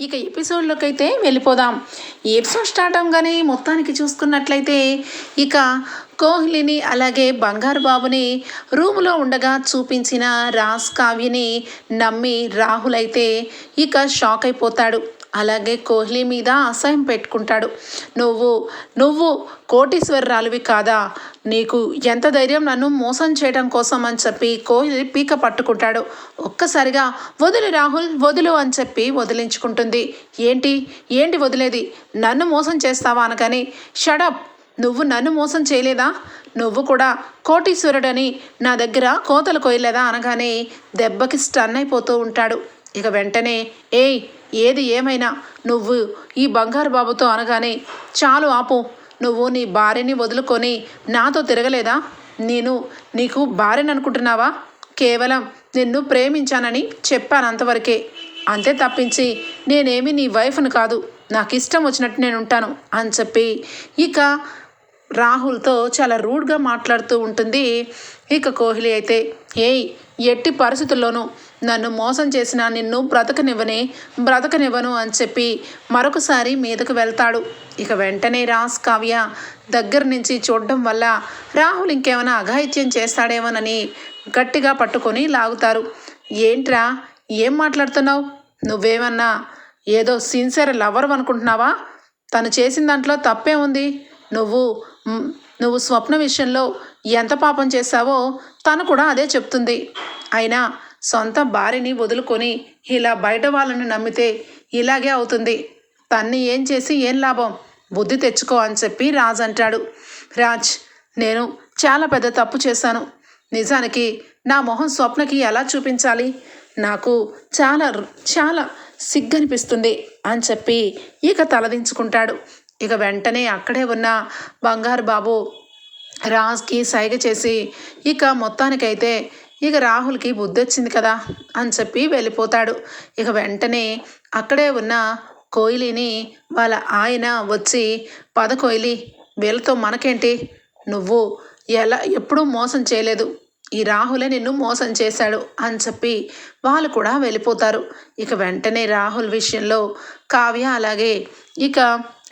ఇక ఎపిసోడ్లోకి అయితే వెళ్ళిపోదాం. ఈ ఎపిసోడ్ స్టార్ట్ అవగానే మొత్తానికి చూసుకున్నట్లయితే ఇక కోహ్లీని అలాగే బంగారు బాబుని రూములో ఉండగా చూపించిన రాస్ కావ్యని నమ్మి రాహుల్ అయితే ఇక షాక్ అయిపోతాడు. అలాగే కోహ్లీ మీద అసహ్యం పెట్టుకుంటాడు. నువ్వు నువ్వు కోటీశ్వరరాలువి కాదా? నీకు ఎంత ధైర్యం నన్ను మోసం చేయడం కోసం అని చెప్పి కోహ్లీ పీక పట్టుకుంటాడు. ఒక్కసారిగా వదిలి రాహుల్ వదులు అని చెప్పి వదిలించుకుంటుంది. ఏంటి? ఏంటి వదిలేది? నన్ను మోసం చేస్తావా అనగాని షడప్ నువ్వు నన్ను మోసం చేయలేదా? నువ్వు కూడా కోటీశ్వరుడని నా దగ్గర కోతలు కోయలేదా అనగానే దెబ్బకి స్టన్ అయిపోతూ ఉంటాడు. ఇక వెంటనే ఏయ్ ఏది ఏమైనా నువ్వు ఈ బంగారు బాబుతో అనగానే చాలు ఆపు. నువ్వు నీ భార్యని వదులుకొని నాతో తిరగలేదా? నేను నీకు భార్యని అనుకుంటున్నావా కేవలం నిన్ను ప్రేమించానని చెప్పాను అంతవరకే అంతే తప్పించి నేనేమి నీ వైఫ్ను కాదు. నాకు ఇష్టం వచ్చినట్టు నేను ఉంటాను అని చెప్పి ఇక రాహుల్తో చాలా రూడ్గా మాట్లాడుతూ ఉంటుంది ఇక కోహ్లీ అయితే. ఏయ్ ఎట్టి పరిస్థితుల్లోనూ నన్ను మోసం చేసిన నిన్ను బ్రతకనివ్వనే బ్రతకనివ్వను అని చెప్పి మరొకసారి మీదకు వెళ్తాడు. ఇక వెంటనే రాస్ కావ్య దగ్గర నుంచి చూడడం వల్ల రాహుల్ ఇంకేమైనా అఘాయిత్యం చేస్తాడేమోనని గట్టిగా పట్టుకొని లాగుతారు. ఏంట్రా ఏం మాట్లాడుతున్నావు? నువ్వేమన్నా ఏదో సిన్సియర్ లవర్ అనుకుంటున్నావా? తను చేసిన దాంట్లో తప్పే ఉంది. నువ్వు నువ్వు స్వప్న విషయంలో ఎంత పాపం చేశావో తను కూడా అదే చెప్తుంది. అయినా సొంత భార్యని వదులుకొని ఇలా బయట వాళ్ళని నమ్మితే ఇలాగే అవుతుంది. తన్ని ఏం చేసి ఏం లాభం? బుద్ధి తెచ్చుకో అని చెప్పి రాజ్ అంటాడు. రాజ్ నేను చాలా పెద్ద తప్పు చేశాను. నిజానికి నా మొహం స్వప్నకి ఎలా చూపించాలి? నాకు చాలా చాలా సిగ్గనిపిస్తుంది అని చెప్పి ఇక తలదించుకుంటాడు. ఇక వెంటనే అక్కడే ఉన్న బంగారు బాబు రాజ్కి సైగ చేసి ఇక మొత్తానికైతే ఇక రాహుల్కి బుద్ధి వచ్చింది కదా అని చెప్పి వెళ్ళిపోతాడు. ఇక వెంటనే అక్కడే ఉన్న కోయిలిని వాళ్ళ ఆయన వచ్చి పద కోయిలి వీళ్ళతో మనకేంటి? నువ్వు ఎలా ఎప్పుడూ మోసం చేయలేదు. ఈ రాహులే నిన్ను మోసం చేశాడు అని చెప్పి వాళ్ళు కూడా వెళ్ళిపోతారు. ఇక వెంటనే రాహుల్ విషయంలో కావ్య అలాగే ఇక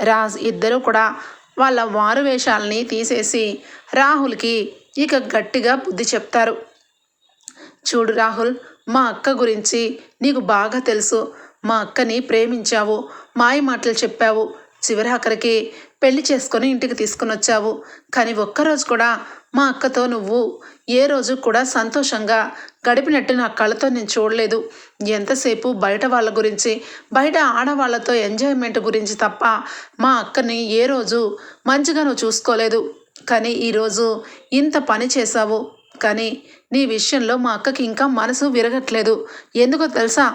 రాజ్ ఇద్దరు కూడా వాళ్ళ వారు వేషాలని తీసేసి రాహుల్కి ఇక గట్టిగా బుద్ధి చెప్తారు. చూడు రాహుల్ మా అక్క గురించి నీకు బాగా తెలుసు. మా అక్కని ప్రేమించావు మాయ మాటలు చెప్పావు. చివరి ఆఖరికి పెళ్ళి చేసుకొని ఇంటికి తీసుకుని వచ్చావు కానీ ఒక్కరోజు కూడా మా అక్కతో నువ్వు ఏ రోజు కూడా సంతోషంగా గడిపినట్టు నా కళ్ళతో నేను చూడలేదు. ఎంతసేపు బయట వాళ్ళ గురించి బయట ఆడవాళ్ళతో ఎంజాయ్మెంట్ గురించి తప్ప మా అక్కని ఏ రోజు మంచిగా నువ్వు చూసుకోలేదు. కానీ ఈరోజు ఇంత పని చేశావు. కానీ నీ విషయంలో మా అక్కకి ఇంకా మనసు విరగట్లేదు. ఎందుకో తెలుసా?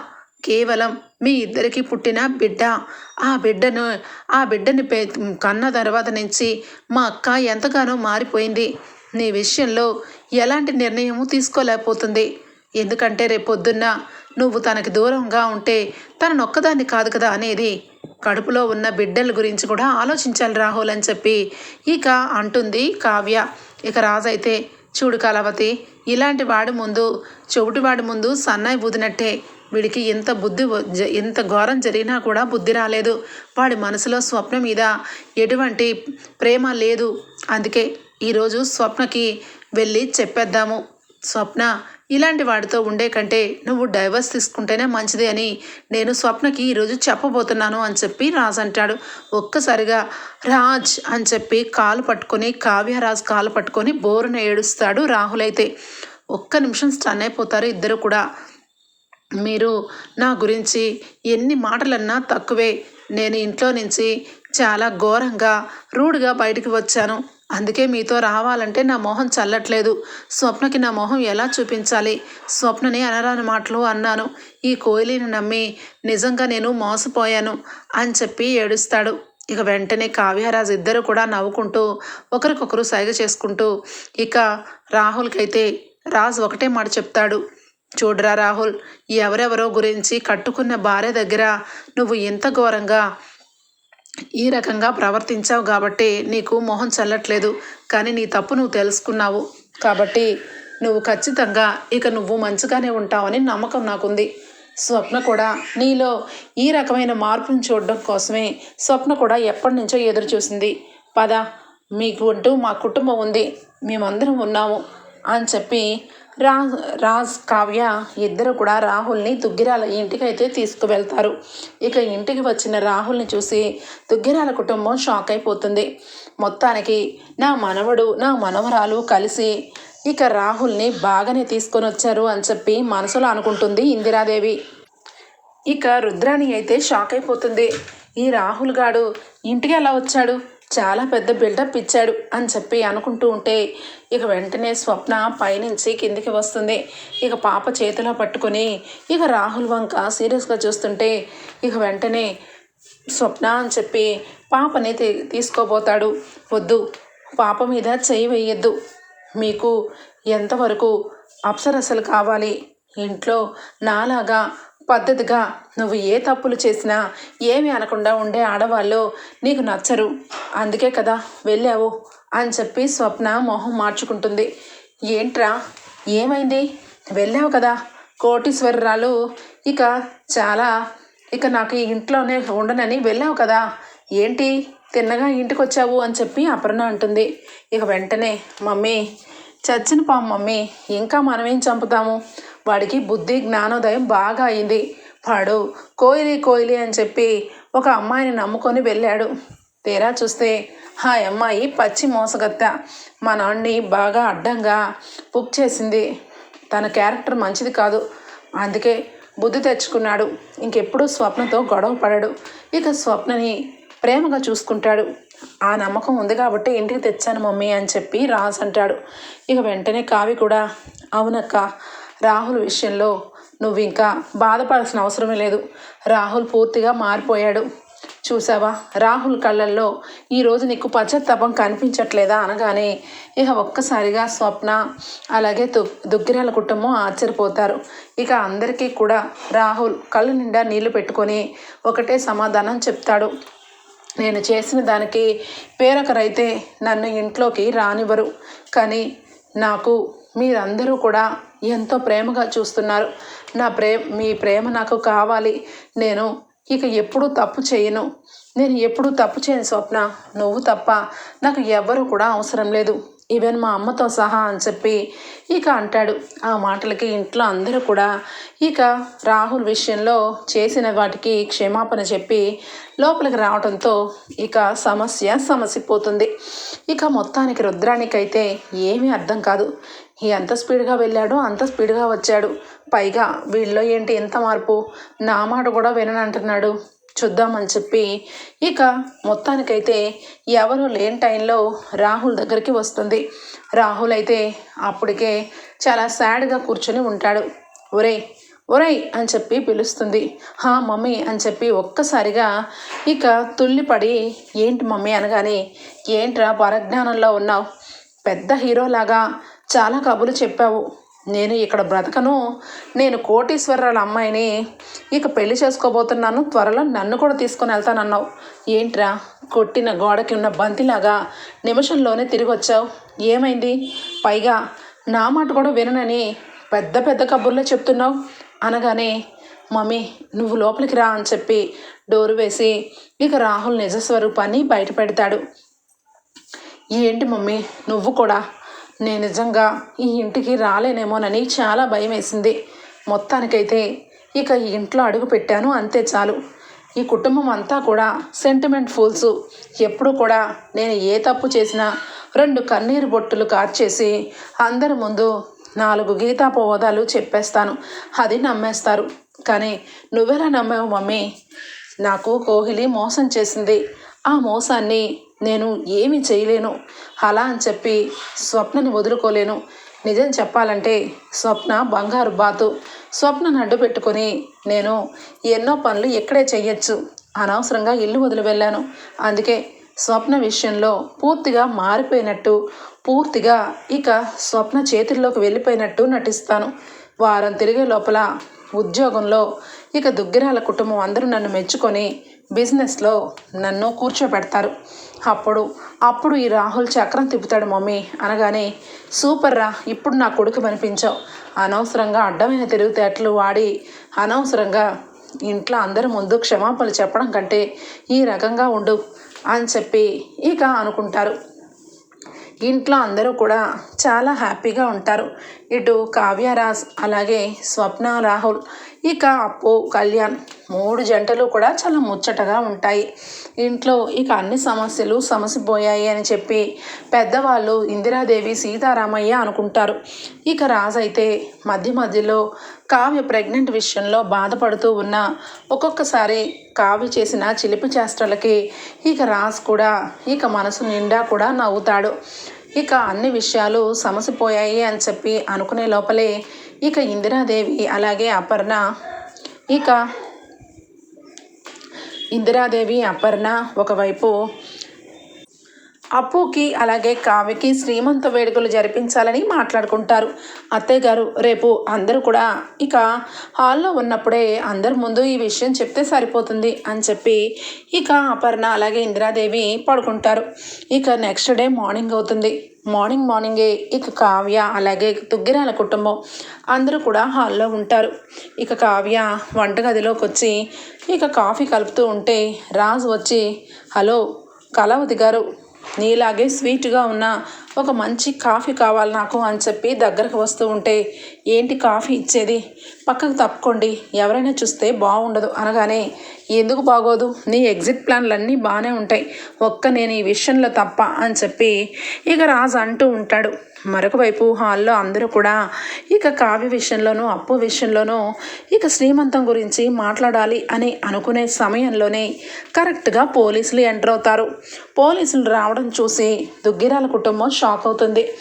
కేవలం మీ ఇద్దరికి పుట్టిన బిడ్డ. ఆ బిడ్డను ఆ బిడ్డని పే కన్న తర్వాత నుంచి మా అక్క ఎంతగానో మారిపోయింది. నీ విషయంలో ఎలాంటి నిర్ణయము తీసుకోలేకపోతుంది. ఎందుకంటే రేపొద్దున్న నువ్వు తనకి దూరంగా ఉంటే తననొక్కదాన్ని కాదు కదా అనేది కడుపులో ఉన్న బిడ్డల గురించి కూడా ఆలోచించాలి రాహుల్ అని చెప్పి ఇక అంటుంది కావ్య. ఇక రాజైతే చూడు కళావతి ఇలాంటి వాడి ముందు చెవిటి వాడి ముందు సన్నాయి బుదినట్టే వీడికి ఎంత బుద్ధి ఎంత ఘోరం జరిగినా కూడా బుద్ధి రాలేదు. వాడి మనసులో స్వప్న మీద ఎటువంటి ప్రేమ లేదు. అందుకే ఈరోజు స్వప్నకి వెళ్ళి చెప్పేద్దాము. స్వప్న ఇలాంటి వాడితో ఉండే కంటే నువ్వు డైవర్స్ తీసుకుంటేనే మంచిది అని నేను స్వప్నకి ఈరోజు చెప్పబోతున్నాను అని చెప్పి రాజ్ అంటాడు. ఒక్కసారిగా రాజ్ అని చెప్పి కాలు పట్టుకొని కావ్యరాజ్ కాలు పట్టుకొని బోరున ఏడుస్తాడు రాహుల్ అయితే. ఒక్క నిమిషం స్టన్ అయిపోతారు ఇద్దరు కూడా. మీరు నా గురించి ఎన్ని మాటలన్నా తక్కువే. నేను ఇంట్లో నుంచి చాలా ఘోరంగా రూడ్గా బయటికి వచ్చాను. అందుకే మీతో రావాలంటే నా మొహం చల్లట్లేదు. స్వప్నకి నా మొహం ఎలా చూపించాలి? స్వప్నని అనరాని మాటలు అన్నాను. ఈ కోయిలిని నమ్మి నిజంగా నేను మోసపోయాను అని చెప్పి ఏడుస్తాడు. ఇక వెంటనే కావ్యరాజు ఇద్దరు కూడా నవ్వుకుంటూ ఒకరికొకరు సైగ చేసుకుంటూ ఇక రాహుల్కైతే రాజు ఒకటే మాట చెప్తాడు. చూడరా రాహుల్ ఎవరెవరో గురించి కట్టుకున్న భార్య దగ్గర నువ్వు ఇంత ఘోరంగా ఈ రకంగా ప్రవర్తించావు కాబట్టి నీకు మొహం చల్లట్లేదు. కానీ నీ తప్పు నువ్వు తెలుసుకున్నావు. కాబట్టి నువ్వు ఖచ్చితంగా ఇక నువ్వు మంచిగానే ఉంటావని నమ్మకం నాకుంది. స్వప్న కూడా నీలో ఈ రకమైన మార్పును చూడడం కోసమే స్వప్న కూడా ఎప్పటి నుంచో ఎదురు చూసింది. పద మీకు అంటూ మా కుటుంబం ఉంది. మేమందరం ఉన్నాము అని చెప్పి రా రాజ్ కావ్య ఇద్దరు కూడా రాహుల్ని దుగ్గిరాల ఇంటికి అయితే తీసుకువెళ్తారు. ఇక ఇంటికి వచ్చిన రాహుల్ని చూసి దుగ్గిరాల కుటుంబం షాక్ అయిపోతుంది. మొత్తానికి నా మనవడు నా మనవరాలు కలిసి ఇక రాహుల్ని బాగానే తీసుకొని వచ్చారు అని చెప్పి మనసులో అనుకుంటుంది ఇందిరాదేవి. ఇక రుద్రాణి అయితే షాక్ అయిపోతుంది. ఈ రాహుల్ గాడు ఇంటికి ఎలా వచ్చాడు? చాలా పెద్ద బిల్డప్ ఇచ్చాడు అని చెప్పి అనుకుంటూ ఉంటే ఇక వెంటనే స్వప్న పైనుంచి కిందికి వస్తుంది. ఇక పాప చేతిలో పట్టుకొని ఇక రాహుల్ వంక సీరియస్గా చూస్తుంటే ఇక వెంటనే స్వప్న అని చెప్పి పాపని తీసుకోబోతాడు. వద్దు పాప మీద చేయి వేయద్దు. మీకు ఎంతవరకు అప్సరసలు కావాలి? ఇంట్లో నాలాగా పద్ధతిగా నువ్వు ఏ తప్పులు చేసినా ఏమి అనకుండా ఉండే ఆడవాళ్ళు నీకు నచ్చరు. అందుకే కదా వెళ్ళావు అని చెప్పి స్వప్న మొహం మార్చుకుంటుంది. ఏంట్రా? ఏమైంది? వెళ్ళావు కదా కోటీశ్వరరాలు. ఇక చాలా ఇక నాకు ఈ ఇంట్లోనే ఉండనని వెళ్ళావు కదా. ఏంటి? తిన్నగా ఇంటికి వచ్చావు అని చెప్పి అపర్ణ అంటుంది. ఇక వెంటనే మమ్మీ చచ్చిన పాము మమ్మీ ఇంకా మనమేం చంపుతాము? వాడికి బుద్ధి జ్ఞానోదయం బాగా అయింది. వాడు కోయిలి కోయిలి అని చెప్పి ఒక అమ్మాయిని నమ్ముకొని వెళ్ళాడు. తీరా చూస్తే ఆ అమ్మాయి పచ్చి మోసగత్త. మా నాన్ని బాగా అడ్డంగా బుక్ చేసింది. తన క్యారెక్టర్ మంచిది కాదు. అందుకే బుద్ధి తెచ్చుకున్నాడు. ఇంకెప్పుడు స్వప్నతో గొడవ పడాడు. ఇక స్వప్నని ప్రేమగా చూసుకుంటాడు. ఆ నమ్మకం ఉంది కాబట్టి ఇంటికి తెచ్చాను మమ్మీ అని చెప్పి రాజ్ అంటాడు. ఇక వెంటనే కావి కూడా అవునక్క రాహుల్ విషయంలో నువ్వు ఇంకా బాధపడాల్సిన అవసరమే లేదు. రాహుల్ పూర్తిగా మారిపోయాడు. చూసావా రాహుల్ కళ్ళల్లో ఈరోజు నీకు పశ్చాత్తాపం కనిపించట్లేదా అనగానే ఇక ఒక్కసారిగా స్వప్న అలాగే దు దుగ్గిరాల కుటుంబం ఆశ్చర్యపోతారు. ఇక అందరికీ కూడా రాహుల్ కళ్ళు నిండా నీళ్ళు పెట్టుకొని ఒకటే సమాధానం చెప్తాడు. నేను చేసిన దానికి పేరొకరైతే నన్ను ఇంట్లోకి రానివ్వరు. కానీ నాకు మీరందరూ కూడా ఎంతో ప్రేమగా చూస్తున్నారు. నా ప్రేమ మీ ప్రేమ నాకు కావాలి. నేను ఇక ఎప్పుడూ తప్పు చేయను. నేను ఎప్పుడూ తప్పు చేయను స్వప్న నువ్వు తప్ప నాకు ఎవ్వరూ కూడా అవసరం లేదు. ఈవెన్ మా అమ్మతో సహా అని చెప్పి ఇక అంటాడు. ఆ మాటలకి ఇంట్లో అందరూ కూడా ఇక రాహుల్ విషయంలో చేసిన వాటికి క్షమాపణ చెప్పి లోపలికి రావడంతో ఇక సమస్య సమసిపోతుంది. ఇక మొత్తానికి రుద్రానికైతే ఏమీ అర్థం కాదు. ఎంత స్పీడ్గా వెళ్ళాడో అంత స్పీడ్గా వచ్చాడు. పైగా వీళ్ళలో ఏంటి ఎంత మార్పు? నా మాట కూడా విననంటున్నాడు. చూద్దామని చెప్పి. ఇక మొత్తానికైతే ఎవరు లేని టైంలో రాహుల్ దగ్గరికి వస్తుంది. రాహుల్ అయితే అప్పటికే చాలా సాడ్గా కూర్చొని ఉంటాడు. ఒరే ఒరేయ్ అని చెప్పి పిలుస్తుంది. హా మమ్మీ అని చెప్పి ఒక్కసారిగా ఇక తుల్లిపడి ఏంటి మమ్మీ అనగానే ఏంట్రా పరజ్ఞానంలో ఉన్నావు? పెద్ద హీరోలాగా చాలా కబులు చెప్పావు. నేను ఇక్కడ బ్రతకను. నేను కోటీశ్వరరాల అమ్మాయిని. ఇక పెళ్ళి చేసుకోబోతున్నాను. త్వరలో నన్ను కూడా తీసుకొని వెళ్తానన్నావు. ఏంట్రా? కొట్టిన గోడకి ఉన్న బంతిలాగా నిమిషంలోనే తిరిగి వచ్చావు ఏమైంది? పైగా నా మాట కూడా విననని పెద్ద పెద్ద కబుర్లే చెప్తున్నావు. అనగానే మమ్మీ నువ్వు లోపలికి రా అని చెప్పి డోరు వేసి ఇక రాహుల్ నిజస్వరూపాన్ని బయటపెడతాడు ఏంటి మమ్మీ? నువ్వు కూడా నేను నిజంగా ఈ ఇంటికి రాలేనేమోనని చాలా భయం వేసింది మొత్తానికైతే ఇక ఈ ఇంట్లో అడుగు పెట్టాను అంతే చాలు. ఈ కుటుంబం అంతా కూడా సెంటిమెంట్ ఫూల్స్. ఎప్పుడు కూడా నేను ఏ తప్పు చేసినా రెండు కన్నీరు బొట్టులు కార్చేసి అందరి ముందు నాలుగు గీతాపోవదాలు చెప్పేస్తాను. అది నమ్మేస్తారు. కానీ నువ్వెలా నమ్మావు మమ్మీ? నాకు కోహ్లీ మోసం చేసింది. ఆ మోసాన్ని నేను ఏమి చేయలేను. అలా అని చెప్పి స్వప్నని వదులుకోలేను. నిజం చెప్పాలంటే స్వప్న బంగారు బాతు. స్వప్నను అడ్డు పెట్టుకొని నేను ఎన్నో పనులు ఇక్కడే చెయ్యొచ్చు. అనవసరంగా ఇల్లు వదిలి వెళ్ళాను. అందుకే స్వప్న విషయంలో పూర్తిగా మారిపోయినట్టు పూర్తిగా ఇక స్వప్న చేతుల్లోకి వెళ్ళిపోయినట్టు నటిస్తాను. వారం తిరిగే లోపల ఉద్యోగంలో ఇక దుగ్గిరాల కుటుంబం అందరూ నన్ను మెచ్చుకొని బిజినెస్లో నన్ను కూర్చోబెడతారు. అప్పుడు అప్పుడు ఈ రాహుల్ చక్రం తిప్పుతాడు మమ్మీ అనగానే సూపర్ రా ఇప్పుడు నా కొడుకు అనిపించావు అనవసరంగా అడ్డమైన తిరుగుతేటలు వాడి అనవసరంగా ఇంట్లో అందరి ముందు క్షమాపణలు చెప్పడం కంటే ఈ రకంగా ఉండు అని చెప్పి ఇక అనుకుంటారు. ఇంట్లో అందరూ కూడా చాలా హ్యాపీగా ఉంటారు. ఇటు కావ్యరాజ్ అలాగే స్వప్న రాహుల్ ఇక అప్పు కళ్యాణ్ మూడు జంటలు కూడా చాలా ముచ్చటగా ఉంటాయి. ఇంట్లో ఇక అన్ని సమస్యలు సమసిపోయాయి అని చెప్పి పెద్దవాళ్ళు ఇందిరాదేవి సీతారామయ్య అనుకుంటారు. ఇక రాజు అయితే మధ్య మధ్యలో కావ్య ప్రెగ్నెంట్ విషయంలో బాధపడుతూ ఉన్న ఒక్కొక్కసారి కావ్య చేసిన చిలిపి చేష్టలకి ఇక రాజు కూడా ఇక మనసు నిండా కూడా నవ్వుతాడు. ఇక అన్ని విషయాలు సమసిపోయాయి అని చెప్పి అనుకునే లోపలే ఇక ఇందిరాదేవి అలాగే అపర్ణ. ఇక ఇందిరాదేవి అపర్ణ ఒకవైపు అప్పుకి అలాగే కావ్యకి శ్రీమంత వేడుకలు జరిపించాలని మాట్లాడుకుంటారు. అత్తయ్య గారు రేపు అందరూ కూడా ఇక హాల్లో ఉన్నప్పుడే అందరి ముందు ఈ విషయం చెప్తే సరిపోతుంది అని చెప్పి ఇక అపర్ణ అలాగే ఇందిరాదేవి పడుకుంటారు. ఇక నెక్స్ట్ డే మార్నింగ్ అవుతుంది. మార్నింగ్ మార్నింగే ఇక కావ్య అలాగే తుగ్గిరాల కుటుంబం అందరూ కూడా హాల్లో ఉంటారు. ఇక కావ్య వంటగదిలోకి వచ్చి ఇక కాఫీ కలుపుతూ ఉంటే రాజు వచ్చి హలో కళావతి గారు నీలాగే స్వీట్గా ఉన్న ఒక మంచి కాఫీ కావాలి నాకు అని చెప్పి దగ్గరకు వస్తూ ఉంటే ఏంటి కాఫీ ఇచ్చేది? పక్కకు తప్పుకోండి. ఎవరైనా చూస్తే బాగుండదు అనగానే ఎందుకు బాగోదు? నీ ఎగ్జిట్ ప్లాన్లు అన్నీ బాగానే ఉంటాయి. ఒక్క నేను ఈ విషయంలో తప్ప అని చెప్పి ఇక రాజు అంటూ ఉంటాడు. మరొక వైపు హాల్లో అందరూ కూడా ఇక కావ్య విషయంలోనూ అప్పు విషయంలోనూ ఇక శ్రీమంతం గురించి మాట్లాడాలి అని అనుకునే సమయంలోనే కరెక్ట్గా పోలీసులు ఎంటర్ అవుతారు. పోలీసులు రావడం చూసి దుగ్గిరాల కుటుంబం షాక్ అవుతుంది.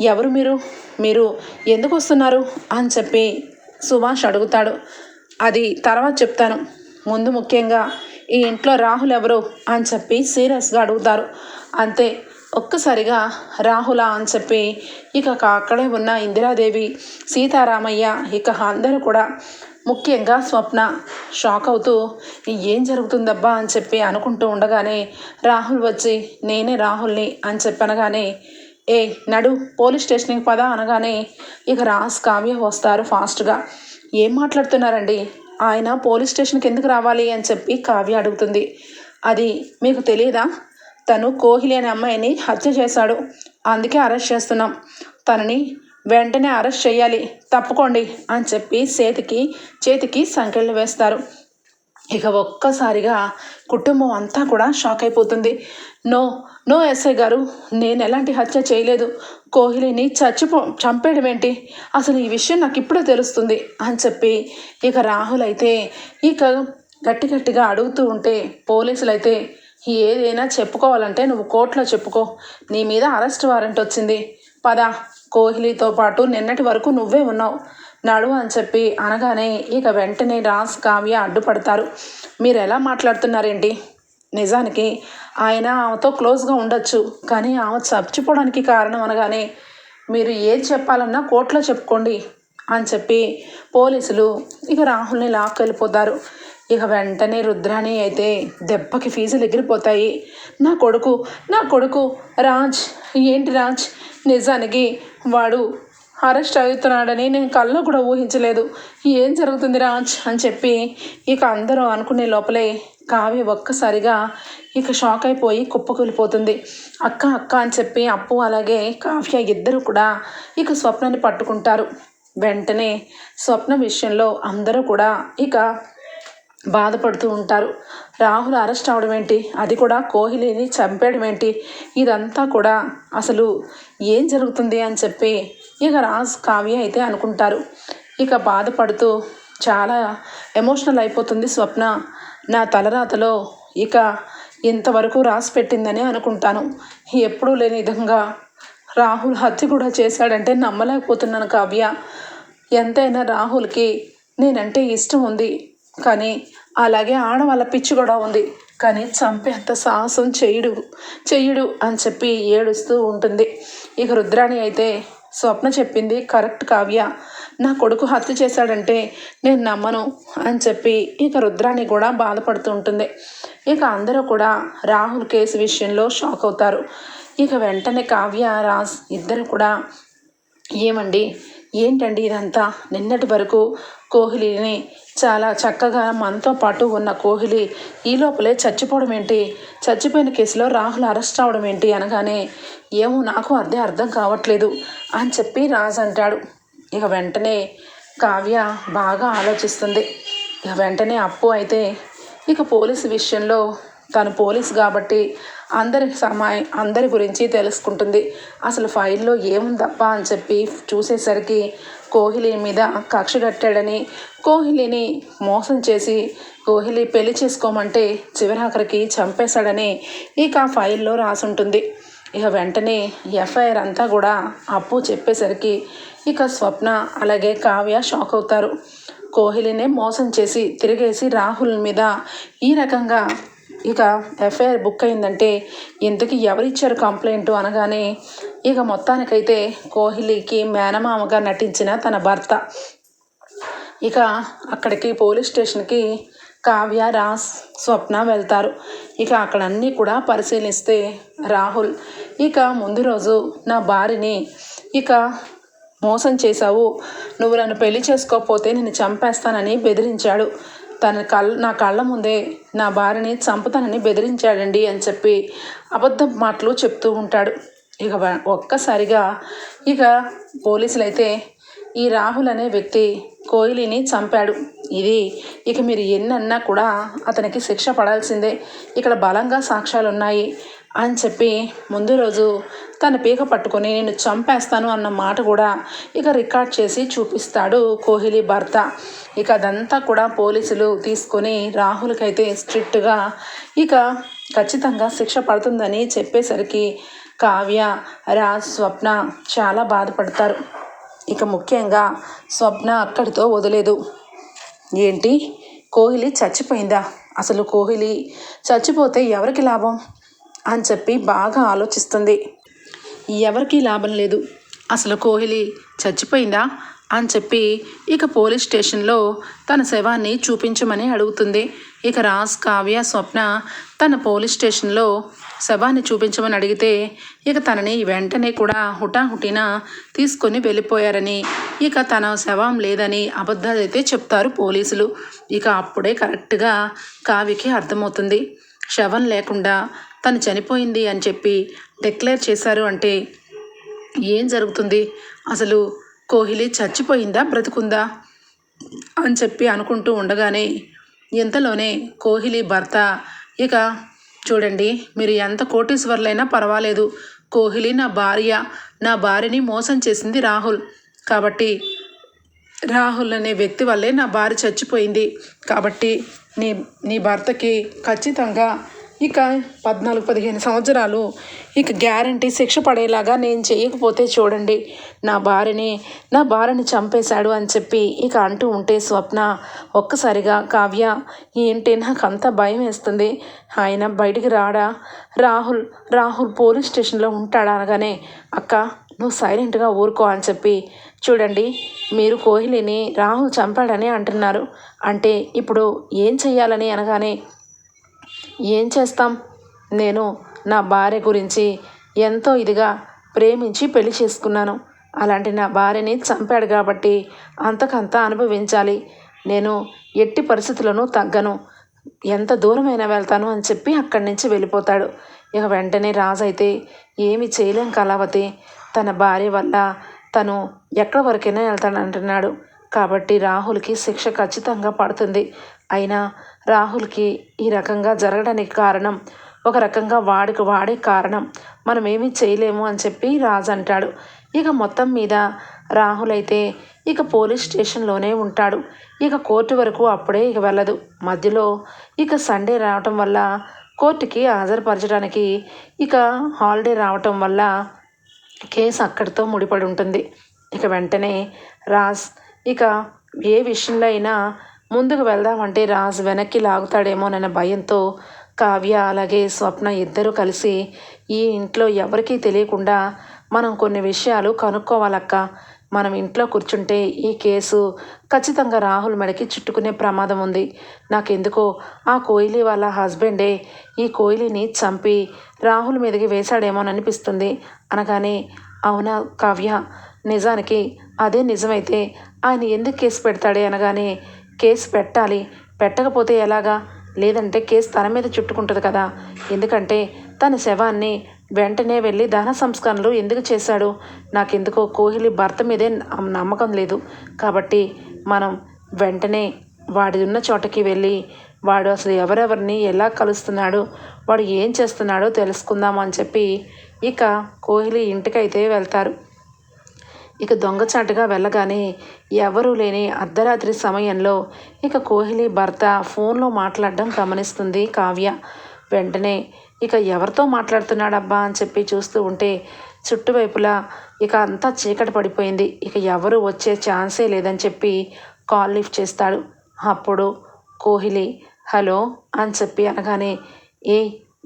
ఎవరు మీరు? మీరు ఎందుకు వస్తున్నారు? అని చెప్పి సుభాష్ అడుగుతాడు. అది తర్వాత చెప్తాను. ముందు ముఖ్యంగా ఈ ఇంట్లో రాహుల్ ఎవరు? అని చెప్పి సీరియస్గా అడుగుతారు. అంతే. ఒక్కసారిగా రాహుల అని చెప్పి ఇక అక్కడే ఉన్న ఇందిరాదేవి సీతారామయ్య ఇక అందరూ కూడా ముఖ్యంగా స్వప్న షాక్ అవుతూ ఏం జరుగుతుందబ్బా? అని చెప్పి అనుకుంటూ ఉండగానే రాహుల్ వచ్చి నేనే రాహుల్ని అని చెప్పనగానే ఏ నడు పోలీస్ స్టేషన్కి పద అనగానే ఇక రాస్ కావ్య వస్తారు ఫాస్ట్గా. ఏం మాట్లాడుతున్నారండి? ఆయన పోలీస్ స్టేషన్కి ఎందుకు రావాలి? అని చెప్పి కావ్య అడుగుతుంది. అది మీకు తెలియదా తను కోహ్లీ అనే అమ్మాయిని హత్య చేశాడు. అందుకే అరెస్ట్ చేస్తున్నాం. తనని వెంటనే అరెస్ట్ చేయాలి. తప్పుకోండి అని చెప్పి చేతికి చేతికి సంకెళ్ళు వేస్తారు. ఇక ఒక్కసారిగా కుటుంబం అంతా కూడా షాక్ అయిపోతుంది. నో నో ఎస్ఐ గారు నేను ఎలాంటి హత్య చేయలేదు. కోహ్లీని చచ్చిపో చంపేయడం ఏంటి? అసలు ఈ విషయం నాకు ఇప్పుడే తెలుస్తుంది అని చెప్పి ఇక రాహుల్ అయితే ఇక గట్టి గట్టిగా అడుగుతూ ఉంటే పోలీసులు అయితే ఏదైనా చెప్పుకోవాలంటే నువ్వు కోర్టులో చెప్పుకో. నీ మీద అరెస్ట్ వారెంట్ వచ్చింది. పద కోహ్లీతో పాటు నిన్నటి వరకు నువ్వే ఉన్నావు. నడు అని చెప్పి అనగానే ఇక వెంటనే రాజ్ కావ్య అడ్డుపడతారు. మీరు ఎలా మాట్లాడుతున్నారేంటి? నిజానికి ఆయన ఆమెతో క్లోజ్గా ఉండొచ్చు కానీ ఆమె చచ్చిపోవడానికి కారణం అనగానే మీరు ఏది చెప్పాలన్నా కోర్టులో చెప్పుకోండి అని చెప్పి పోలీసులు ఇక రాహుల్ని లాక్కెళ్ళిపోతారు. ఇక వెంటనే రుద్రాణి అయితే దెబ్బకి ఫీజులు ఎగిరిపోతాయి. నా కొడుకు నా కొడుకు రాజ్ ఏంటి రాజ్? నిజానికి వాడు అరెస్ట్ అవుతున్నాడని నేను కల్లో కూడా ఊహించలేదు. ఏం జరుగుతుంది రాజ్? అని చెప్పి ఇక అందరూ అనుకునే లోపలే కావ్య ఒక్కసారిగా ఇక షాక్ అయిపోయి కుప్పకూలిపోతుంది. అక్క అక్క అని చెప్పి అప్పు అలాగే కావ్య ఇద్దరు కూడా ఇక స్వప్నాన్ని పట్టుకుంటారు. వెంటనే స్వప్న విషయంలో అందరూ కూడా ఇక బాధపడుతూ ఉంటారు. రాహుల్ అరెస్ట్ అవడం ఏంటి? అది కూడా కోహ్లీని చంపేయడం ఏంటి? ఇదంతా కూడా అసలు ఏం జరుగుతుంది అని చెప్పి ఇక రాజ్ కావ్య అయితే అనుకుంటారు. ఇక బాధపడుతూ చాలా ఎమోషనల్ అయిపోతుంది స్వప్న. నా తలరాతలో ఇక ఇంతవరకు రాసి పెట్టిందని అనుకుంటాను. ఎప్పుడూ లేని విధంగా రాహుల్ హత్య కూడా చేశాడంటే నమ్మలేకపోతున్నాను కావ్య. ఎంతైనా రాహుల్కి నేనంటే ఇష్టం ఉంది. కానీ అలాగే ఆడవాళ్ళ పిచ్చి కూడా ఉంది. కానీ చంపేంత సాహసం చేయడు చెయ్యడు అని చెప్పి ఏడుస్తూ ఉంటుంది. ఇక రుద్రాణి అయితే స్వప్న చెప్పింది కరెక్ట్ కావ్య. నా కొడుకు హత్య చేశాడంటే నేను నమ్మను అని చెప్పి ఇక రుద్రాణి కూడా బాధపడుతూ ఉంటుంది. ఇక అందరూ కూడా రాహుల్ కేసు విషయంలో షాక్ అవుతారు. ఇక వెంటనే కావ్య రాజ్ ఇద్దరు కూడా ఏమండి? ఏంటండి ఇదంతా? నిన్నటి వరకు కోహ్లీని చాలా చక్కగా మనతో పాటు ఉన్న కోహ్లీ ఈ లోపలే చచ్చిపోవడం ఏంటి? చచ్చిపోయిన కేసులో రాహుల్ అరెస్ట్ అవడం ఏంటి అనగానే ఏమో నాకు అదే అర్థం కావట్లేదు అని చెప్పి రాజ్ అంటాడు. ఇక వెంటనే కావ్య బాగా ఆలోచిస్తుంది. ఇక వెంటనే అప్పు అయితే ఇక పోలీసు విషయంలో తను పోలీసు కాబట్టి అందరి సమాయ అందరి గురించి తెలుసుకుంటుంది. అసలు ఫైల్లో ఏముందప్ప అని చెప్పి చూసేసరికి కోహ్లీ మీద కక్ష కట్టాడని కోహ్లీని మోసం చేసి కోహ్లీ పెళ్ళి చేసుకోమంటే చివరాఖరికి చంపేశాడని ఇక ఫైల్లో రాసుంటుంది. ఇక వెంటనే ఎఫ్ఐఆర్ అంతా కూడా అప్పు చెప్పేసరికి ఇక స్వప్న అలాగే కావ్య షాక్ అవుతారు. కోహ్లీనే మోసం చేసి తిరిగేసి రాహుల్ మీద ఈ రకంగా ఇక ఎఫ్ఐఆర్ బుక్ అయిందంటే ఎందుకు ఎవరిచ్చారు కంప్లైంట్ అనగానే ఇక మొత్తానికైతే కోహ్లీకి మేనమామగా నటించిన తన భర్త. ఇక అక్కడికి పోలీస్ స్టేషన్కి కావ్య రాస్ స్వప్న వెళ్తారు. ఇక అక్కడ అన్నీ కూడా పరిశీలిస్తే రాహుల్ ఇక ముందు రోజు నా భార్యని ఇక మోసం చేశావు నువ్వు నన్ను పెళ్ళి చేసుకోకపోతే నేను చంపేస్తానని బెదిరించాడు. తన కళ్ళ నా కళ్ళ ముందే నా భార్యని చంపుతానని బెదిరించాడండి అని చెప్పి అబద్ధ మాటలు చెప్తూ ఉంటాడు. ఇక ఒక్కసారిగా ఇక పోలీసులు అయితే ఈ రాహుల్ అనే వ్యక్తి కోహ్లీని చంపాడు. ఇది ఇక మీరు ఎన్నన్నా కూడా అతనికి శిక్ష పడాల్సిందే. ఇక్కడ బలంగా సాక్ష్యాలు ఉన్నాయి అని చెప్పి ముందు రోజు తన పీక పట్టుకొని నేను చంపేస్తాను అన్న మాట కూడా ఇక రికార్డ్ చేసి చూపిస్తాడు కోహ్లీ భర్త. ఇక అదంతా కూడా పోలీసులు తీసుకొని రాహుల్కైతే స్ట్రిక్ట్గా ఇక ఖచ్చితంగా శిక్ష పడుతుందని చెప్పేసరికి కావ్య రాజ్ స్వప్న చాలా బాధపడతారు. ఇక ముఖ్యంగా స్వప్న అక్కడితో వదిలేదు. ఏంటి? కోహ్లీ చచ్చిపోయిందా? అసలు కోహ్లీ చచ్చిపోతే ఎవరికి లాభం? అని చెప్పి బాగా ఆలోచిస్తుంది. ఎవరికీ లాభం లేదు. అసలు కోహ్లీ చచ్చిపోయిందా అని చెప్పి ఇక పోలీస్ స్టేషన్లో తన శవాన్ని చూపించమని అడుగుతుంది. ఇక రాజ్ కావ్య స్వప్న తన పోలీస్ స్టేషన్లో శవాన్ని చూపించమని అడిగితే ఇక తనని వెంటనే కూడా హుటాహుటిన తీసుకొని వెళ్ళిపోయారని ఇక తన శవం లేదని అబద్ధాలు అయితే చెప్తారు పోలీసులు. ఇక అప్పుడే కరెక్ట్గా కావ్యకి అర్థమవుతుంది. శవం లేకుండా తను చనిపోయింది అని చెప్పి డిక్లేర్ చేశారు అంటే ఏం జరుగుతుంది? అసలు కోహ్లీ చచ్చిపోయిందా? బ్రతుకుందా? అని చెప్పి అనుకుంటూ ఉండగానే ఇంతలోనే కోహ్లీ భర్త ఇక చూడండి మీరు ఎంత కోటీశ్వర్లైనా పర్వాలేదు. కోహ్లీ నా భార్య నా భార్యని మోసం చేసింది రాహుల్. కాబట్టి రాహుల్ అనే వ్యక్తి వల్లే నా భార్య చచ్చిపోయింది. కాబట్టి నీ నీ భర్తకి ఖచ్చితంగా ఇక పద్నాలుగు పదిహేను సంవత్సరాలు ఇక గ్యారంటీ శిక్ష పడేలాగా నేను చేయకపోతే చూడండి నా భార్యని నా భార్యని చంపేశాడు అని చెప్పి ఇక అంటూ ఉంటే స్వప్న ఒక్కసారిగా కావ్య ఏంటి నాకు అంత భయం వేస్తుంది ఆయన బయటికి రాడా? రాహుల్ రాహుల్ పోలీస్ స్టేషన్లో ఉంటాడా అనగానే అక్క నువ్వు సైలెంట్గా ఊరుకో అని చెప్పి చూడండి మీరు కోహ్లీని రాహుల్ చంపాడని అంటున్నారు అంటే ఇప్పుడు ఏం చెయ్యాలని అనగానే ఏం చేస్తాం? నేను నా భార్య గురించి ఎంతో ఇదిగా ప్రేమించి పెళ్ళి చేసుకున్నాను. అలాంటి నా భార్యని చంపాడు కాబట్టి అంతకంత అనుభవించాలి. నేను ఎట్టి పరిస్థితులను తగ్గను. ఎంత దూరమైనా వెళ్తాను అని చెప్పి అక్కడి నుంచి వెళ్ళిపోతాడు. ఇక వెంటనే రాజు అయితే ఏమి చేయలేం కళావతి. తన భార్య వల్ల తను ఎక్కడి వరకైనా వెళ్తాడంటున్నాడు. కాబట్టి రాహుల్కి శిక్ష ఖచ్చితంగా పడుతుంది. అయినా రాహుల్కి ఈ రకంగా జరగడానికి కారణం ఒక రకంగా వాడికి వాడే కారణం. మనం ఏమీ చేయలేము అని చెప్పి రాజు అంటాడు. ఇక మొత్తం మీద రాహుల్ అయితే ఇక పోలీస్ స్టేషన్లోనే ఉంటాడు. ఇక కోర్టు వరకు అప్పుడే ఇక వెళ్ళదు. మధ్యలో ఇక సండే రావటం వల్ల కోర్టుకి హాజరుపరచడానికి ఇక హాలిడే రావటం వల్ల కేసు అక్కడితో ముడిపడి ఉంటుంది. ఇక వెంటనే రాజ్ ఇక ఏ విషయంలో అయినా ముందుకు వెళ్దామంటే రాజు వెనక్కి లాగుతాడేమోనన్న భయంతో కావ్య అలాగే స్వప్న ఇద్దరూ కలిసి ఈ ఇంట్లో ఎవరికీ తెలియకుండా మనం కొన్ని విషయాలు కనుక్కోవాలక్క. మనం ఇంట్లో కూర్చుంటే ఈ కేసు ఖచ్చితంగా రాహుల్ మెడకి చుట్టుకునే ప్రమాదం ఉంది. నాకెందుకో ఆ కోహ్లీ వాళ్ళ హస్బెండే ఈ కోహ్లీని చంపి రాహుల్ మీదకి వేశాడేమోననిపిస్తుంది అనగానే అవునా కావ్య? నిజానికి అదే నిజమైతే ఆయన ఎందుకు కేసు పెడతాడే? అనగానే కేసు పెట్టాలి. పెట్టకపోతే ఎలాగా? లేదంటే కేసు తన మీద చుట్టుకుంటుంది కదా. ఎందుకంటే తన శవాన్ని వెంటనే వెళ్ళి దహన సంస్కరణలు ఎందుకు చేశాడు? నాకెందుకో కోహ్లీ భర్త మీదే నమ్మకం లేదు. కాబట్టి మనం వెంటనే వాడి ఉన్న చోటకి వెళ్ళి వాడు అసలు ఎవరెవరిని ఎలా కలుస్తున్నాడు? వాడు ఏం చేస్తున్నాడో తెలుసుకుందాం అని చెప్పి ఇక కోహ్లీ ఇంటికైతే వెళ్తారు. ఇక దొంగచాటుగా వెళ్ళగానే ఎవరూ లేని అర్ధరాత్రి సమయంలో ఇక కోహ్లీ భర్త ఫోన్లో మాట్లాడడం గమనిస్తుంది కావ్య. వెంటనే ఇక ఎవరితో మాట్లాడుతున్నాడబ్బా? అని చెప్పి చూస్తూ ఉంటే చుట్టువైపులా ఇక అంతా చీకటి పడిపోయింది. ఇక ఎవరు వచ్చే ఛాన్సే లేదని చెప్పి కాల్ లిఫ్ట్ చేస్తాడు. అప్పుడు కోహ్లీ హలో అని చెప్పి అనగానే ఏ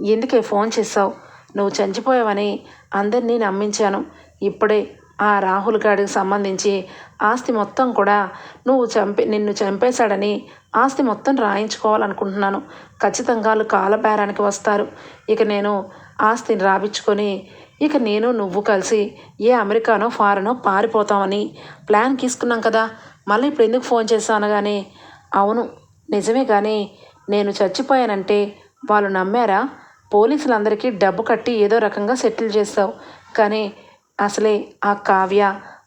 ఎందుకే ఫోన్ చేసావు నువ్వు చనిపోయావని అందరినీ నమ్మించాను. ఇప్పుడే ఆ రాహుల్ గాడికి సంబంధించి ఆస్తి మొత్తం కూడా నువ్వు చంపే నిన్ను చంపేశాడని ఆస్తి మొత్తం రాయించుకోవాలనుకుంటున్నాను. ఖచ్చితంగా వాళ్ళు కాలబేరానికి వస్తారు. ఇక నేను ఆస్తిని రాపించుకొని ఇక నేను నువ్వు కలిసి ఏ అమెరికానో ఫారెనో పారిపోతామని ప్లాన్ తీసుకున్నాం కదా. మళ్ళీ ఇప్పుడు ఎందుకు ఫోన్ చేశాను కానీ అవును నిజమే కానీ నేను చచ్చిపోయానంటే వాళ్ళు నమ్మారా? పోలీసులందరికీ డబ్బు కట్టి ఏదో రకంగా సెటిల్ చేస్తావు. కానీ అసలే ఆ కావ్య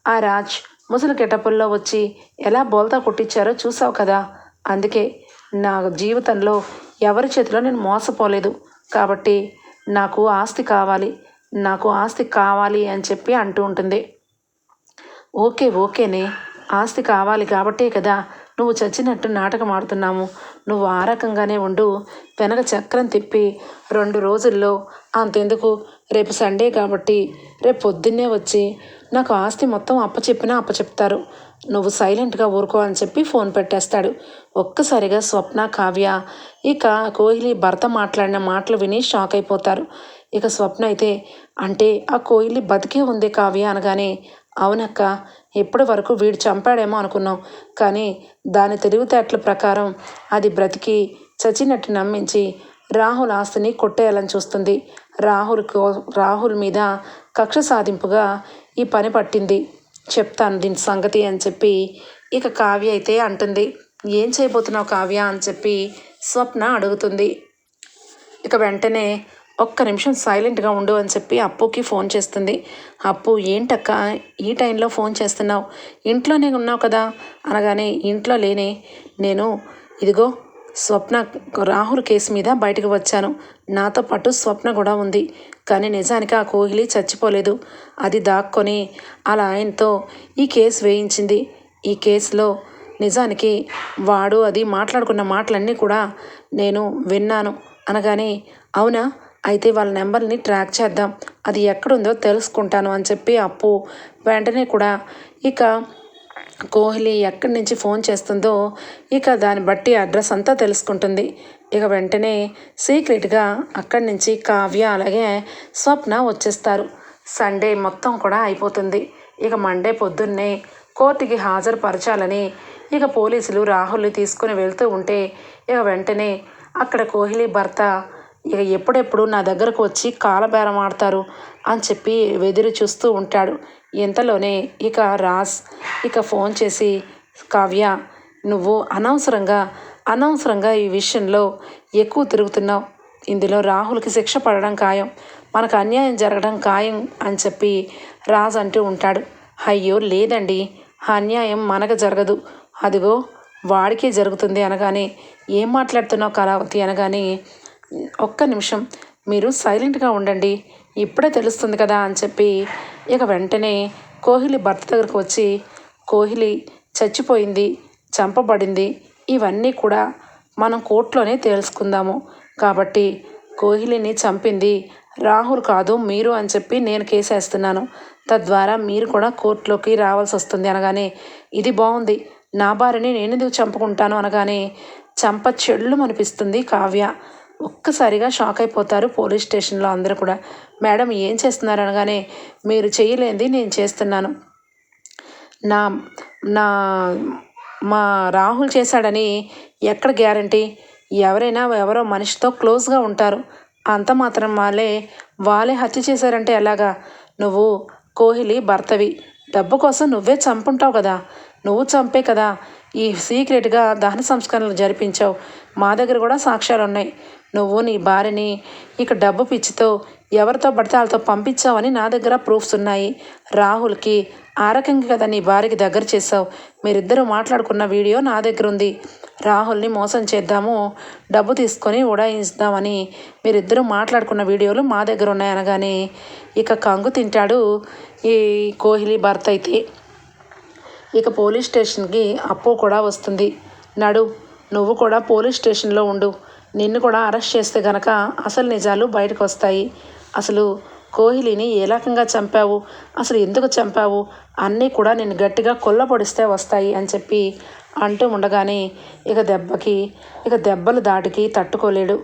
ఆ రాజ్ ముసలి గెటపుల్లో వచ్చి ఎలా బోల్తా కొట్టించారో చూసావు కదా. అందుకే నా జీవితంలో ఎవరి చేతిలో నేను మోసపోలేదు. కాబట్టి నాకు ఆస్తి కావాలి నాకు ఆస్తి కావాలి అని చెప్పి అంటూ ఉంటుంది. ఓకే ఓకేనే. ఆస్తి కావాలి కాబట్టే కదా నువ్వు చచ్చినట్టు నాటకం ఆడుతున్నాము. నువ్వు ఆ రకంగానే ఉండు. వెనక చక్రం తిప్పి రెండు రోజుల్లో అంతెందుకు? రేపు సండే కాబట్టి రేపు పొద్దున్నే వచ్చి నాకు ఆస్తి మొత్తం అప్పచెప్పినా అప్పచెప్తారు. నువ్వు సైలెంట్గా ఊరుకో అని చెప్పి ఫోన్ పెట్టేస్తాడు. ఒక్కసారిగా స్వప్న కావ్య ఇక కోహ్లీ భర్త మాట్లాడిన మాటలు విని షాక్ అయిపోతారు. ఇక స్వప్న అయితే అంటే ఆ కోహ్లీ బతికే ఉంది కావ్య అనగానే అవునక్క ఇప్పటి వరకు వీడు చంపాడేమో అనుకున్నాం. కానీ దాని తెలివితేటల ప్రకారం అది బ్రతికి చచ్చినట్టు నమ్మించి రాహుల్ ఆస్తిని కొట్టేయాలని చూస్తుంది. రాహుల్ కో రాహుల్ మీద కక్ష సాధింపుగా ఈ పని పట్టింది. చెప్తాను దీని సంగతి అని చెప్పి ఇక కావ్య అయితే అంటుంది. ఏం చేయబోతున్నావు కావ్య? అని చెప్పి స్వప్న అడుగుతుంది. ఇక వెంటనే ఒక్క నిమిషం సైలెంట్గా ఉండు అని చెప్పి అప్పుకి ఫోన్ చేస్తుంది. అప్పు ఏంటక్క? ఈ టైంలో ఫోన్ చేస్తున్నావు. ఇంట్లోనే ఉన్నావు కదా? అనగానే ఇంట్లో లేనే. నేను ఇదిగో స్వప్న రాహుల్ కేసు మీద బయటకు వచ్చాను. నాతో పాటు స్వప్న కూడా ఉంది. కానీ నిజానికి ఆ కోహ్లీ చచ్చిపోలేదు. అది దాక్కొని అలా ఆయనతో ఈ కేసు వేయించింది. ఈ కేసులో నిజానికి వాడు అది మాట్లాడుకున్న మాటలన్నీ కూడా నేను విన్నాను. అనగానే అవునా? అయితే వాళ్ళ నెంబర్ని ట్రాక్ చేద్దాం. అది ఎక్కడుందో తెలుసుకుంటాను అని చెప్పి అప్పు వెంటనే కూడా ఇక కోహ్లీ ఎక్కడి నుంచి ఫోన్ చేస్తుందో ఇక దాన్ని బట్టి అడ్రస్ అంతా తెలుసుకుంటుంది. ఇక వెంటనే సీక్రెట్గా అక్కడి నుంచి కావ్య అలాగే స్వప్న వచ్చేస్తారు. సండే మొత్తం కూడా అయిపోతుంది. ఇక మండే పొద్దున్నే కోర్టుకి హాజరుపరచాలని ఇక పోలీసులు రాహుల్ని తీసుకుని వెళ్తూ ఉంటే ఇక వెంటనే అక్కడ కోహ్లీ భర్త ఇక ఎప్పుడెప్పుడు నా దగ్గరకు వచ్చి కాలబేరం ఆడతారు అని చెప్పి వెదురు చూస్తూ ఉంటాడు. ఇంతలోనే ఇక రాజ్ ఇక ఫోన్ చేసి కావ్య నువ్వు అనవసరంగా అనవసరంగా ఈ విషయంలో ఎక్కువ తిరుగుతున్నావు. ఇందులో రాహుల్కి శిక్ష పడడం ఖాయం. మనకు అన్యాయం జరగడం ఖాయం అని చెప్పి రాజ్ అంటూ ఉంటాడు. అయ్యో లేదండి. ఆ అన్యాయం మనకు జరగదు. అదిగో వాడికే జరుగుతుంది అనగానే ఏం మాట్లాడుతున్నావు కళావతి? అనగానే ఒక్క నిమిషం. మీరు సైలెంట్గా ఉండండి. ఇప్పుడే తెలుస్తుంది కదా అని చెప్పి ఇక వెంటనే కోహ్లీ భర్త దగ్గరకు వచ్చి కోహ్లీ చచ్చిపోయింది చంపబడింది ఇవన్నీ కూడా మనం కోర్టులోనే తెలుసుకుందాము కాబట్టి కోహ్లీని చంపింది రాహుల్ కాదు మీరు అని చెప్పి నేను కేసేస్తున్నాను తద్వారా మీరు కూడా కోర్టులోకి రావాల్సి వస్తుంది అనగానే ఇది బాగుంది నా భార్యని నేను ఎందుకు చంపుకుంటాను? అనగానే చంప చెళ్ళు అనిపిస్తుంది కావ్య. ఒక్కసారిగా షాక్ అయిపోతారు పోలీస్ స్టేషన్లో అందరూ కూడా. మేడం ఏం చేస్తున్నారు? అనగానే మీరు చేయలేంది నేను చేస్తున్నాను. నా నా మా రాహుల్ చేశాడని ఎక్కడ గ్యారంటీ? ఎవరైనా ఎవరో మనిషితో క్లోజ్గా ఉంటారు. అంత మాత్రం వాళ్ళే వాళ్ళే హత్య చేశారంటే ఎలాగా? నువ్వు కోహ్లీ భర్తవి. డబ్బు కోసం నువ్వే చంపుంటావు కదా. నువ్వు చంపే కదా. ఈ సీక్రెట్గా దహన సంస్కరణలు జరిపించావు. మా దగ్గర కూడా సాక్ష్యాలు ఉన్నాయి నువ్వు నీ భార్యని ఇక డబ్బు పిచ్చితో ఎవరితో పడితే వాళ్ళతో పంపించావని నా దగ్గర ప్రూఫ్స్ ఉన్నాయి. రాహుల్కి ఆ రకంగా కదా నీ భార్యకి దగ్గర చేసావు మీరిద్దరూ మాట్లాడుకున్న వీడియో నా దగ్గర ఉంది. రాహుల్ని మోసం చేద్దాము డబ్బు తీసుకొని ఉడాయిస్తామని మీరిద్దరూ మాట్లాడుకున్న వీడియోలు మా దగ్గర ఉన్నాయి అనగానే ఇక కంగు తింటాడు ఈ కోహ్లీ భర్త అయితే. ఇక పోలీస్ స్టేషన్కి అప్పు కూడా వస్తుంది. నడు నువ్వు కూడా పోలీస్ స్టేషన్లో ఉండు. నిన్ను కూడా అరెస్ట్ చేస్తే గనక అసలు నిజాలు బయటకు వస్తాయి. అసలు కోహ్లీని ఏ రకంగా చంపావు? అసలు ఎందుకు చంపావు? అన్నీ కూడా నేను గట్టిగా కొల్లపొడిస్తే వస్తాయి అని చెప్పి అంటూ ఉండగానే ఇక దెబ్బకి ఇక దెబ్బలు దాటికి తట్టుకోలేడు.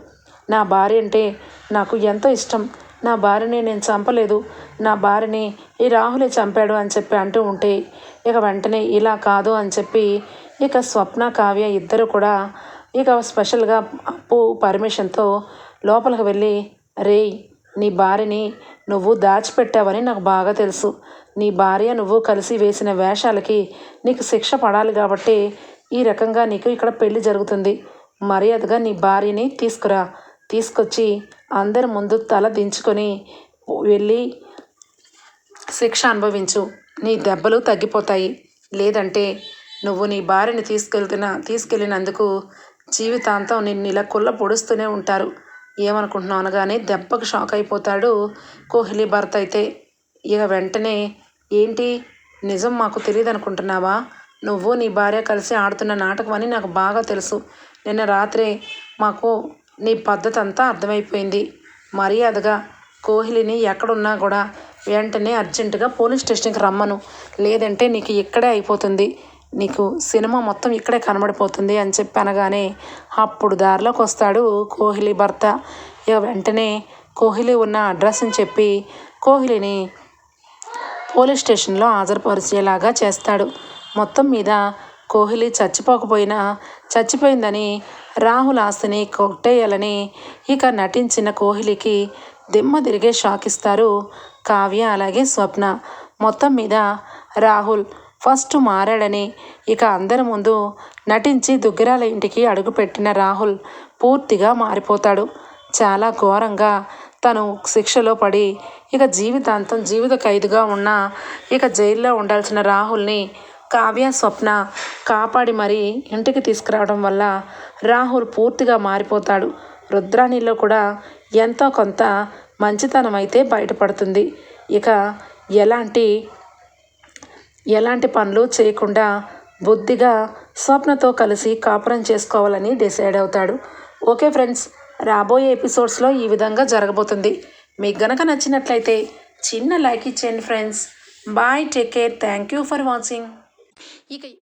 నా భార్య అంటే నాకు ఎంతో ఇష్టం. నా భార్యని నేను చంపలేదు. నా భార్యని ఈ రాహులే చంపాడు అని చెప్పి అంటూ ఉంటే ఇక వెంటనే ఇలా కాదు అని చెప్పి ఇక స్వప్న కావ్య ఇద్దరు కూడా ఇక స్పెషల్గా అప్పు పర్మిషన్తో లోపలికి వెళ్ళి రేయ్ నీ భార్యని నువ్వు దాచిపెట్టావని నాకు బాగా తెలుసు. నీ భార్య నువ్వు కలిసి వేసిన వేషాలకి నీకు శిక్ష పడాలి కాబట్టి ఈ రకంగా నీకు ఇక్కడ పెళ్ళి జరుగుతుంది. మర్యాదగా నీ భార్యని తీసుకురా. తీసుకొచ్చి అందరి ముందు తల దించుకొని వెళ్ళి శిక్ష అనుభవించు. నీ దెబ్బలు తగ్గిపోతాయి. లేదంటే నువ్వు నీ భార్యని తీసుకెళ్తున్న తీసుకెళ్ళినందుకు జీవితాంతం నిన్ను ఇలా కుళ్ళ పొడుస్తూనే ఉంటారు. ఏమనుకుంటున్నావు అనగానే దెబ్బకు షాక్ అయిపోతాడు కోహ్లీ భర్త అయితే. ఇక వెంటనే ఏంటి? నిజం మాకు తెలియదు అనుకుంటున్నావా నువ్వు నీ భార్య కలిసి ఆడుతున్న నాటకం అని నాకు బాగా తెలుసు. నిన్న రాత్రే మాకు నీ పద్ధతి అంతా అర్థమైపోయింది. మర్యాదగా కోహ్లీని ఎక్కడున్నా కూడా వెంటనే అర్జెంటుగా పోలీస్ స్టేషన్కి రమ్మను. లేదంటే నీకు ఇక్కడే అయిపోతుంది. నీకు సినిమా మొత్తం ఇక్కడే కనబడిపోతుంది అని చెప్పి అనగానే అప్పుడు దారిలోకి వస్తాడు కోహ్లీ భర్త. ఇక వెంటనే కోహ్లీ ఉన్న అడ్రస్ని చెప్పి కోహ్లీని పోలీస్ స్టేషన్లో హాజరుపరిచేలాగా చేస్తాడు. మొత్తం మీద కోహ్లీ చచ్చిపోకపోయినా చచ్చిపోయిందని రాహుల్ ఆస్తిని కొట్టేయాలని ఇక నటించిన కోహ్లీకి దిమ్మ తిరిగే షాక్ ఇస్తారు కావ్య అలాగే స్వప్న. మొత్తం మీద రాహుల్ ఫస్ట్ మారాడని ఇక అందరి ముందు నటించి దుగ్గిరాల ఇంటికి అడుగుపెట్టిన రాహుల్ పూర్తిగా మారిపోతాడు. చాలా ఘోరంగా తను శిక్షలో పడి ఇక జీవితాంతం జీవిత ఖైదుగా ఉన్న ఇక జైల్లో ఉండాల్సిన రాహుల్ని కావ్య స్వప్న కాపాడి మరీ ఇంటికి తీసుకురావడం వల్ల రాహుల్ పూర్తిగా మారిపోతాడు. రుద్రాణిలో కూడా ఎంతో కొంత మంచితనం అయితే బయటపడుతుంది. ఇక ఎలాంటి ఎలాంటి పనులు చేయకుండా బుద్ధిగా స్వప్నతో కలిసి కాపురం చేసుకోవాలని డిసైడ్ అవుతాడు. ఓకే ఫ్రెండ్స్ రాబోయే ఎపిసోడ్స్లో ఈ విధంగా జరగబోతుంది. మీకు గనక నచ్చినట్లయితే చిన్న లైక్ ఇచ్చేయండి friends. Bye take care. Thank you for watching. ఇక